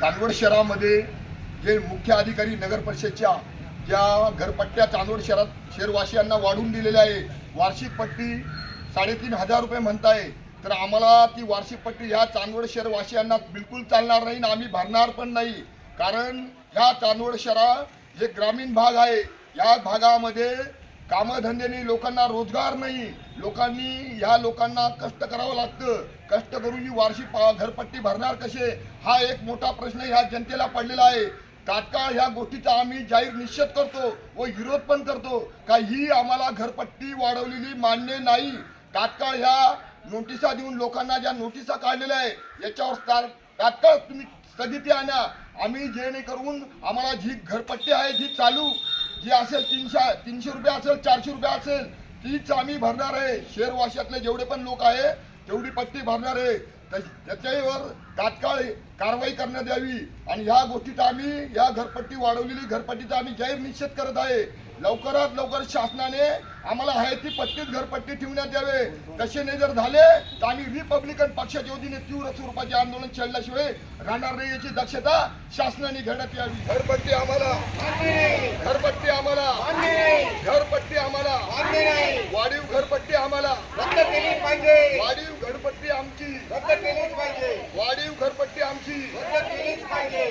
चांदवड शहरामध्ये जे मुख्य अधिकारी नगर परिषदच्या ज्या घरपट्ट्या चांदवड शहरात शहरवासियांना वाढून दिलेल्या आहे वार्षिक पट्टी साडेतीन हजार रुपये म्हणताय तर आम्हाला ती वार्षिक पट्टी ह्या चांदवड शहरवासियांना बिलकुल चालणार नाही आणि आम्ही भरणार पण नाही. कारण ह्या चांदवड शहरा जे ग्रामीण भाग आहे. या भागामध्ये कामधंद्याने लोकांना रोजगार नाही. लोकांनी ह्या लोकांना कष्ट करावं लागतं. कष्ट करून ही वार्षिक पा- घरपट्टी भरणार कसे? हा एक मोठा प्रश्न ह्या जनतेला पडलेला आहे. तात्काळ ह्या गोष्टीचा आम्ही जाहीर निश्चित करतो व विरोध पण करतो. का ही आम्हाला घरपट्टी वाढवलेली मान्य नाही. तात्काळ ह्या नोटिसा देऊन लोकांना ज्या नोटिसा काढलेल्या आहे याच्यावर तात्काळ तुम्ही स्थगिती आणा. आम्ही जेणेकरून आम्हाला जी घरपट्टी आहे जी चालू जी असेल तीनशे तीनशे रुपये असेल चारशे रुपये असेल तीच आम्ही भरणार आहे. शहरवाशातले जेवढे पण लोक आहे तेवढी पट्टी भरणार आहे त्या- त्याच्यावर तात्काळ कारवाई करण्यात यावी. आणि ह्या गोष्टीचा आम्ही या घरपट्टी वाढवलेली घरपट्टीचा आम्ही जाहीर निषेध करत आहे. लवकरात लवकर शासनाने आम्हाला आहे ती पट्टीत घरपट्टी ठेवण्यात यावे. तसे नाही जर झाले तर आम्ही रिपब्लिकन पक्षाच्या वतीने तीव्र स्वरूपाचे आंदोलन छेडल्याशिवाय राहणार नाही याची दक्षता शासनाने घेण्यात यावी. घरपट्टी आम्हाला. घरपट्टी आम्हाला. घरपट्टी आम्हाला. वाढीव घरपट्टी आम्हाला. वाढीव पाहिजे